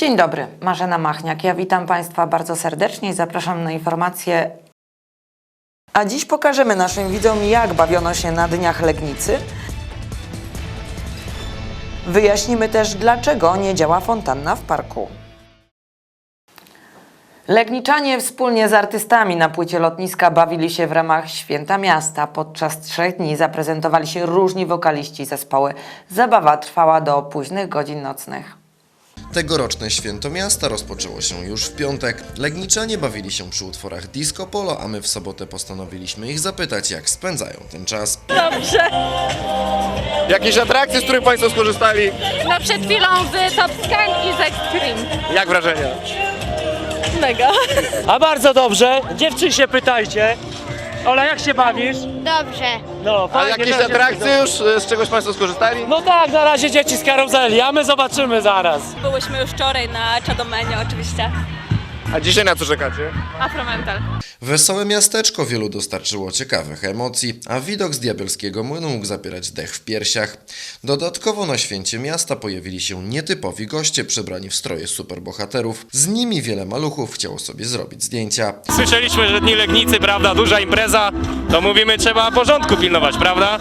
Dzień dobry, Marzena Machniak. Ja witam Państwa bardzo serdecznie i zapraszam na informacje. A dziś pokażemy naszym widzom, jak bawiono się na dniach Legnicy. Wyjaśnimy też, dlaczego nie działa fontanna w parku. Legniczanie wspólnie z artystami na płycie lotniska bawili się w ramach Święta Miasta. Podczas trzech dni zaprezentowali się różni wokaliści zespoły. Zabawa trwała do późnych godzin nocnych. Tegoroczne święto miasta rozpoczęło się już w piątek. Legniczanie bawili się przy utworach disco polo, a my w sobotę postanowiliśmy ich zapytać, jak spędzają ten czas. Dobrze. Jakieś atrakcje, z których Państwo skorzystali? No przed chwilą z Top Scan i z Extreme. Jak wrażenia? Mega. A bardzo dobrze. Dziewczyn się pytajcie. Ola, jak się bawisz? Dobrze. No, A fajnie. jakieś też atrakcje już, e, z czegoś Państwo skorzystali? No tak, na razie dzieci z karuzeli, a my zobaczymy zaraz. Byłyśmy już wczoraj na Czadomenie oczywiście. A dzisiaj na co czekacie? Afromental. Wesołe miasteczko wielu dostarczyło ciekawych emocji, a widok z diabelskiego młynu mógł zapierać dech w piersiach. Dodatkowo na święcie miasta pojawili się nietypowi goście przebrani w stroje superbohaterów. Z nimi wiele maluchów chciało sobie zrobić zdjęcia. Słyszeliśmy, że Dni Legnicy, prawda, duża impreza, to mówimy, trzeba porządku pilnować, prawda?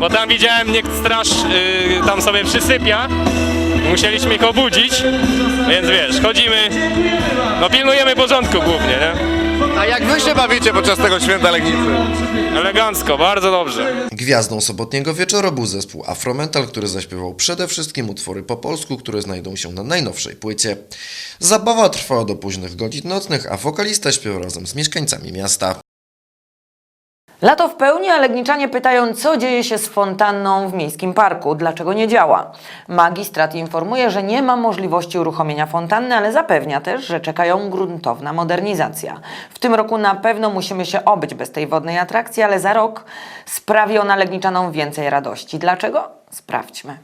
Bo tam widziałem, niech straż y, tam sobie przysypia, musieliśmy ich obudzić, więc wiesz, chodzimy, no pilnujemy porządku głównie, nie? A jak Wy się bawicie podczas tego święta Legnicy? Elegancko, bardzo dobrze. Gwiazdą sobotniego wieczoru był zespół Afromental, który zaśpiewał przede wszystkim utwory po polsku, które znajdą się na najnowszej płycie. Zabawa trwała do późnych godzin nocnych, a wokalista śpiewał razem z mieszkańcami miasta. Lato w pełni, a Legniczanie pytają, co dzieje się z fontanną w miejskim parku, dlaczego nie działa. Magistrat informuje, że nie ma możliwości uruchomienia fontanny, ale zapewnia też, że czekają gruntowna modernizacja. W tym roku na pewno musimy się obyć bez tej wodnej atrakcji, ale za rok sprawi ona Legniczanom więcej radości. Dlaczego? Sprawdźmy.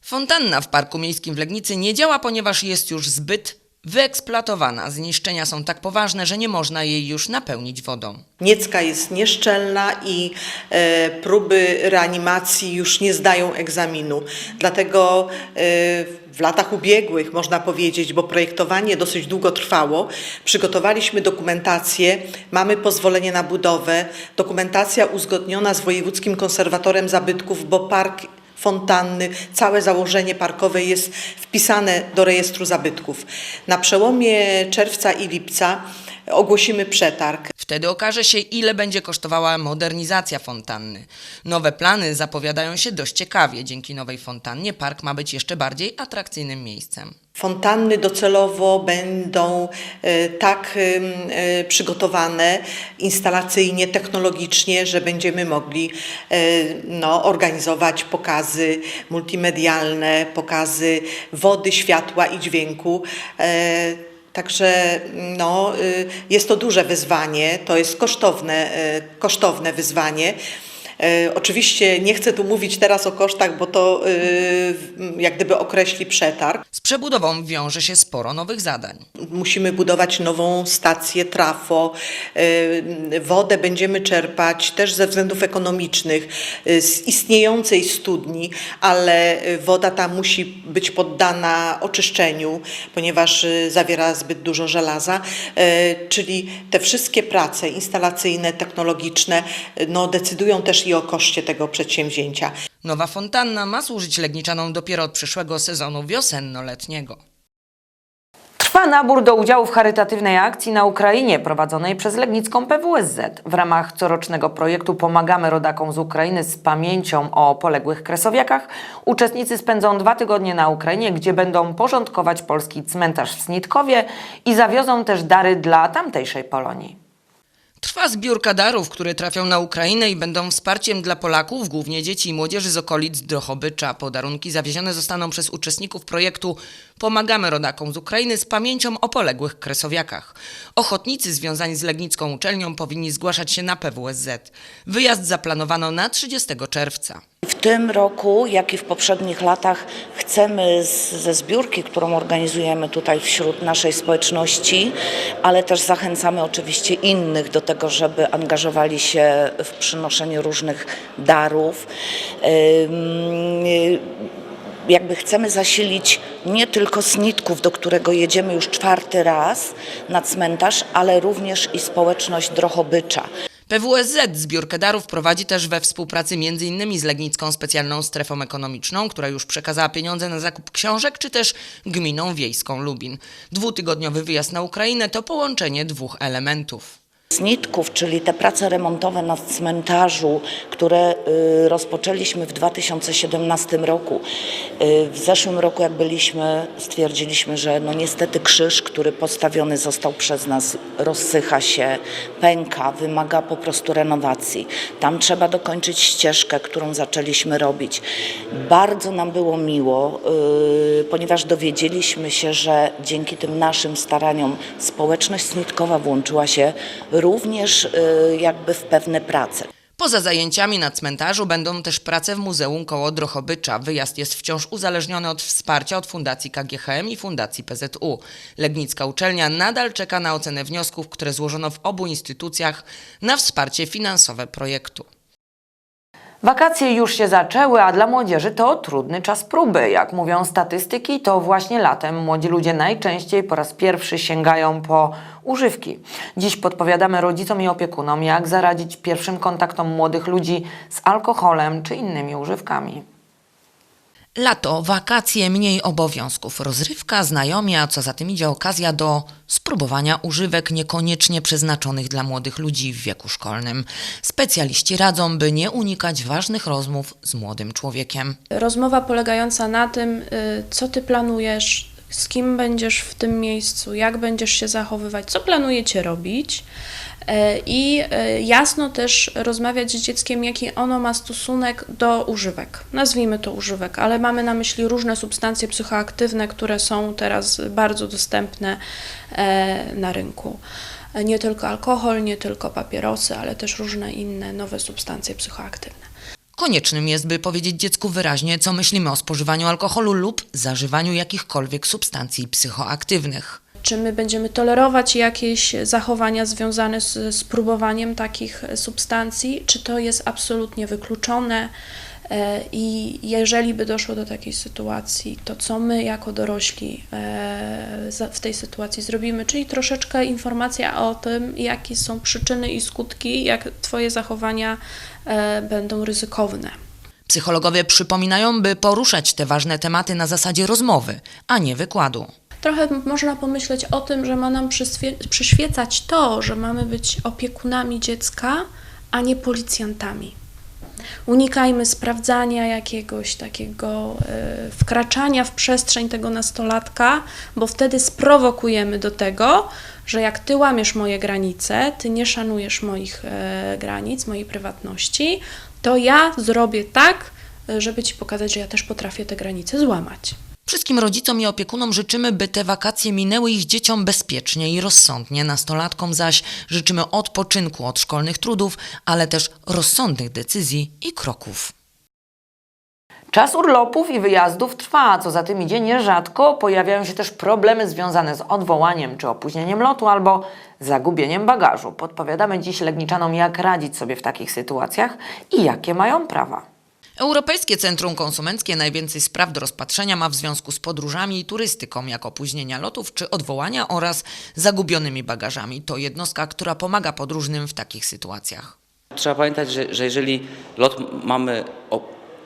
Fontanna w Parku Miejskim w Legnicy nie działa, ponieważ jest już zbyt wyeksploatowana. Zniszczenia są tak poważne, że nie można jej już napełnić wodą. Niecka jest nieszczelna i e, próby reanimacji już nie zdają egzaminu. Dlatego e, w latach ubiegłych, można powiedzieć, bo projektowanie dosyć długo trwało, przygotowaliśmy dokumentację, mamy pozwolenie na budowę, dokumentacja uzgodniona z Wojewódzkim Konserwatorem Zabytków, bo park fontanny, całe założenie parkowe jest wpisane do rejestru zabytków. Na przełomie czerwca i lipca ogłosimy przetarg. Wtedy okaże się, ile będzie kosztowała modernizacja fontanny. Nowe plany zapowiadają się dość ciekawie. Dzięki nowej fontannie park ma być jeszcze bardziej atrakcyjnym miejscem. Fontanny docelowo będą e, tak e, przygotowane instalacyjnie, technologicznie, że będziemy mogli e, no, organizować pokazy multimedialne, pokazy wody, światła i dźwięku. Także no, jest to duże wyzwanie, to jest kosztowne, kosztowne wyzwanie. E, Oczywiście nie chcę tu mówić teraz o kosztach, bo to y, jak gdyby określi przetarg. Z przebudową wiąże się sporo nowych zadań. Musimy budować nową stację trafo. y, Wodę będziemy czerpać też ze względów ekonomicznych z istniejącej studni, ale woda ta musi być poddana oczyszczeniu, ponieważ zawiera zbyt dużo żelaza. Czyli te wszystkie prace instalacyjne, technologiczne no, decydują też i o koszcie tego przedsięwzięcia. Nowa fontanna ma służyć Legniczanom dopiero od przyszłego sezonu wiosenno-letniego. Trwa nabór do udziału w charytatywnej akcji na Ukrainie prowadzonej przez Legnicką PWSZ. W ramach corocznego projektu Pomagamy rodakom z Ukrainy z pamięcią o poległych kresowiakach. Uczestnicy spędzą dwa tygodnie na Ukrainie, gdzie będą porządkować polski cmentarz w Snitkowie i zawiozą też dary dla tamtejszej Polonii. Trwa zbiórka darów, które trafią na Ukrainę i będą wsparciem dla Polaków, głównie dzieci i młodzieży z okolic Drohobycza. Podarunki zawiezione zostaną przez uczestników projektu Pomagamy rodakom z Ukrainy z pamięcią o poległych kresowiakach. Ochotnicy związani z Legnicką uczelnią powinni zgłaszać się na PWSZ. Wyjazd zaplanowano na 30 czerwca. Tym roku, jak i w poprzednich latach, chcemy z, ze zbiórki, którą organizujemy tutaj wśród naszej społeczności, ale też zachęcamy oczywiście innych do tego, żeby angażowali się w przynoszenie różnych darów. Jakby chcemy zasilić nie tylko Snitków, do którego jedziemy już czwarty raz na cmentarz, ale również i społeczność Drohobycza. PWSZ zbiórkę darów prowadzi też we współpracy m.in. z Legnicką Specjalną Strefą Ekonomiczną, która już przekazała pieniądze na zakup książek, czy też Gminą Wiejską Lubin. Dwutygodniowy wyjazd na Ukrainę to połączenie dwóch elementów. Snitków, czyli te prace remontowe na cmentarzu, które y, rozpoczęliśmy w 2017 roku. Y, w zeszłym roku, jak byliśmy, stwierdziliśmy, że no niestety krzyż, który postawiony został przez nas, rozsycha się, pęka, wymaga po prostu renowacji. Tam trzeba dokończyć ścieżkę, którą zaczęliśmy robić. Bardzo nam było miło, y, ponieważ dowiedzieliśmy się, że dzięki tym naszym staraniom społeczność snitkowa włączyła się również y, jakby w pewne prace. Poza zajęciami na cmentarzu będą też prace w Muzeum koło Drohobycza. Wyjazd jest wciąż uzależniony od wsparcia od Fundacji KGHM i Fundacji PZU. Legnicka uczelnia nadal czeka na ocenę wniosków, które złożono w obu instytucjach na wsparcie finansowe projektu. Wakacje już się zaczęły, a dla młodzieży to trudny czas próby. Jak mówią statystyki, to właśnie latem młodzi ludzie najczęściej po raz pierwszy sięgają po używki. Dziś podpowiadamy rodzicom i opiekunom, jak zaradzić pierwszym kontaktom młodych ludzi z alkoholem czy innymi używkami. Lato, wakacje, mniej obowiązków, rozrywka, znajomi, a co za tym idzie okazja do spróbowania używek niekoniecznie przeznaczonych dla młodych ludzi w wieku szkolnym. Specjaliści radzą, by nie unikać ważnych rozmów z młodym człowiekiem. Rozmowa polegająca na tym, y, co ty planujesz, z kim będziesz w tym miejscu, jak będziesz się zachowywać, co planujecie robić. E, I e, jasno też rozmawiać z dzieckiem, jaki ono ma stosunek do używek. Nazwijmy to używek, ale mamy na myśli różne substancje psychoaktywne, które są teraz bardzo dostępne e, na rynku. Nie tylko alkohol, nie tylko papierosy, ale też różne inne nowe substancje psychoaktywne. Koniecznym jest, by powiedzieć dziecku wyraźnie, co myślimy o spożywaniu alkoholu lub zażywaniu jakichkolwiek substancji psychoaktywnych. Czy my będziemy tolerować jakieś zachowania związane z, z próbowaniem takich substancji, czy to jest absolutnie wykluczone? E, I jeżeli by doszło do takiej sytuacji, to co my jako dorośli e, w tej sytuacji zrobimy? Czyli troszeczkę informacja o tym, jakie są przyczyny i skutki, jak Twoje zachowania e, będą ryzykowne. Psychologowie przypominają, by poruszać te ważne tematy na zasadzie rozmowy, a nie wykładu. Trochę można pomyśleć o tym, że ma nam przyświecać to, że mamy być opiekunami dziecka, a nie policjantami. Unikajmy sprawdzania jakiegoś takiego e, wkraczania w przestrzeń tego nastolatka, bo wtedy sprowokujemy do tego, że jak ty łamiesz moje granice, ty nie szanujesz moich e, granic, mojej prywatności, to ja zrobię tak, e, żeby ci pokazać, że ja też potrafię te granice złamać. Wszystkim rodzicom i opiekunom życzymy, by te wakacje minęły ich dzieciom bezpiecznie i rozsądnie. Nastolatkom zaś życzymy odpoczynku od szkolnych trudów, ale też rozsądnych decyzji i kroków. Czas urlopów i wyjazdów trwa, co za tym idzie nierzadko pojawiają się też problemy związane z odwołaniem czy opóźnieniem lotu albo zagubieniem bagażu. Podpowiadamy dziś Legniczanom, jak radzić sobie w takich sytuacjach i jakie mają prawa. Europejskie Centrum Konsumenckie najwięcej spraw do rozpatrzenia ma w związku z podróżami i turystyką, jak opóźnienia lotów czy odwołania oraz zagubionymi bagażami. To jednostka, która pomaga podróżnym w takich sytuacjach. Trzeba pamiętać, że, że jeżeli lot mamy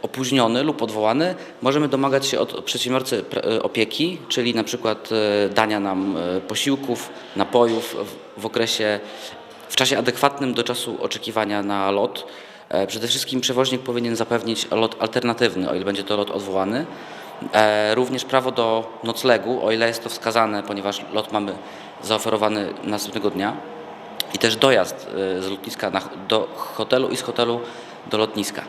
opóźniony lub odwołany, możemy domagać się od przedsiębiorcy pr- e, opieki, czyli na przykład e, dania nam e, posiłków, napojów w okresie, w czasie adekwatnym do czasu oczekiwania na lot. E, Przede wszystkim przewoźnik powinien zapewnić lot alternatywny, o ile będzie to lot odwołany. E, Również prawo do noclegu, o ile jest to wskazane, ponieważ lot mamy zaoferowany następnego dnia i też dojazd y, z lotniska do hotelu i z hotelu do lotniska.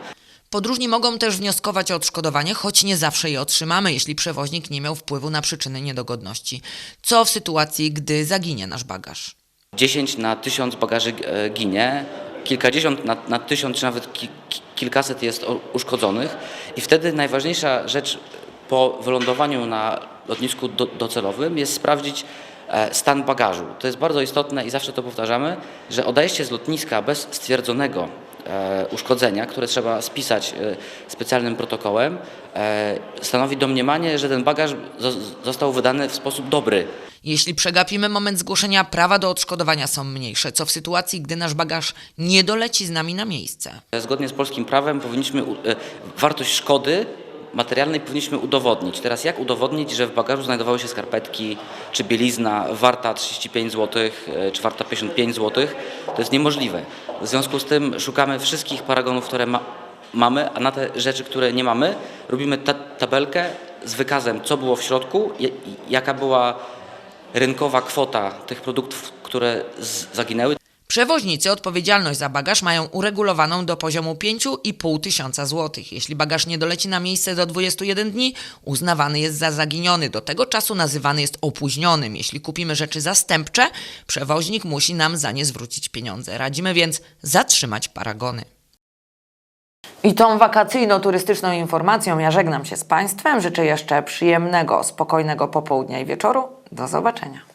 Podróżni mogą też wnioskować o odszkodowanie, choć nie zawsze je otrzymamy, jeśli przewoźnik nie miał wpływu na przyczyny niedogodności. Co w sytuacji, gdy zaginie nasz bagaż? 10 na 1000 bagaży e, ginie, kilkadziesiąt na, na tysiąc, czy nawet ki, ki, kilkaset jest uszkodzonych i wtedy najważniejsza rzecz po wylądowaniu na lotnisku do, docelowym jest sprawdzić e, stan bagażu. To jest bardzo istotne i zawsze to powtarzamy, że odejście z lotniska bez stwierdzonego uszkodzenia, które trzeba spisać e, specjalnym protokołem, e, stanowi domniemanie, że ten bagaż zo- został wydany w sposób dobry. Jeśli przegapimy moment zgłoszenia, prawa do odszkodowania są mniejsze, co w sytuacji, gdy nasz bagaż nie doleci z nami na miejsce. Zgodnie z polskim prawem powinniśmy e, wartość szkody materialnej powinniśmy udowodnić. Teraz jak udowodnić, że w bagażu znajdowały się skarpetki czy bielizna warta 35 zł e, czy warta 55 zł? To jest niemożliwe. W związku z tym szukamy wszystkich paragonów, które ma, mamy, a na te rzeczy, które nie mamy, robimy ta, tabelkę z wykazem, co było w środku, jaka była rynkowa kwota tych produktów, które zaginęły. Przewoźnicy odpowiedzialność za bagaż mają uregulowaną do poziomu 5,5 tysiąca złotych. Jeśli bagaż nie doleci na miejsce do 21 dni, uznawany jest za zaginiony. Do tego czasu nazywany jest opóźnionym. Jeśli kupimy rzeczy zastępcze, przewoźnik musi nam za nie zwrócić pieniądze. Radzimy więc zatrzymać paragony. I tą wakacyjno-turystyczną informacją ja żegnam się z Państwem. Życzę jeszcze przyjemnego, spokojnego popołudnia i wieczoru. Do zobaczenia.